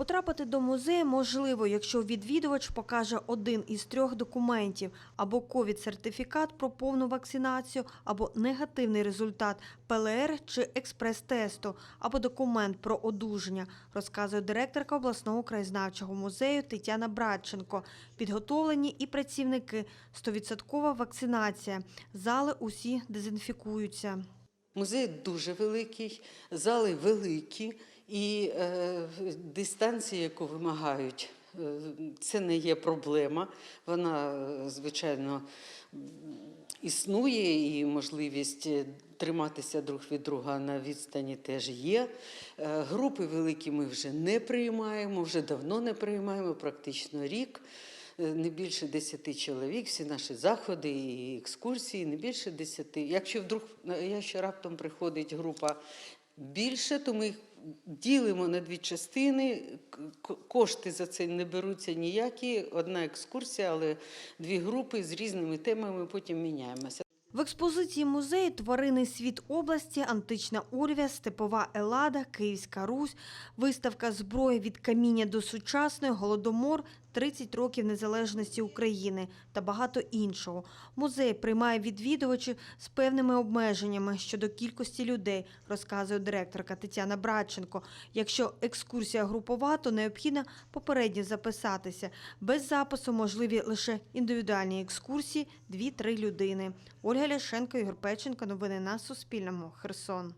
Потрапити до музею можливо, якщо відвідувач покаже один із трьох документів або ковід-сертифікат про повну вакцинацію, або негативний результат ПЛР чи експрес-тесту, або документ про одужання, розказує директорка обласного краєзнавчого музею Тетяна Братченко. Підготовлені і працівники. 100% вакцинація. Зали усі дезінфікуються. Музей дуже великий, зали великі, і е, дистанція, яку вимагають, е, це не є проблема. Вона, звичайно, існує, і можливість е, триматися друг від друга на відстані теж є. Е, Групи великі ми вже не приймаємо, вже давно не приймаємо, практично рік. Не більше 10 чоловік, всі наші заходи і екскурсії, не більше 10. Якщо вдруг якщо раптом приходить група більше, то ми їх ділимо на дві частини. Кошти за це не беруться ніякі. Одна екскурсія, але дві групи з різними темами потім міняємося. В експозиції музею Тварини світ області, антична Урвя, степова Елада, Київська Русь, виставка зброї від каміння до сучасної, голодомор, 30 років незалежності України та багато іншого. Музей приймає відвідувачів з певними обмеженнями щодо кількості людей, розказує директорка Тетяна Братченко. Якщо екскурсія групова, то необхідно попередньо записатися. Без запису можливі лише індивідуальні екскурсії 2-3 людини. Ольга Ляшенко, Ігор Печенко. Новини на Суспільному. Херсон.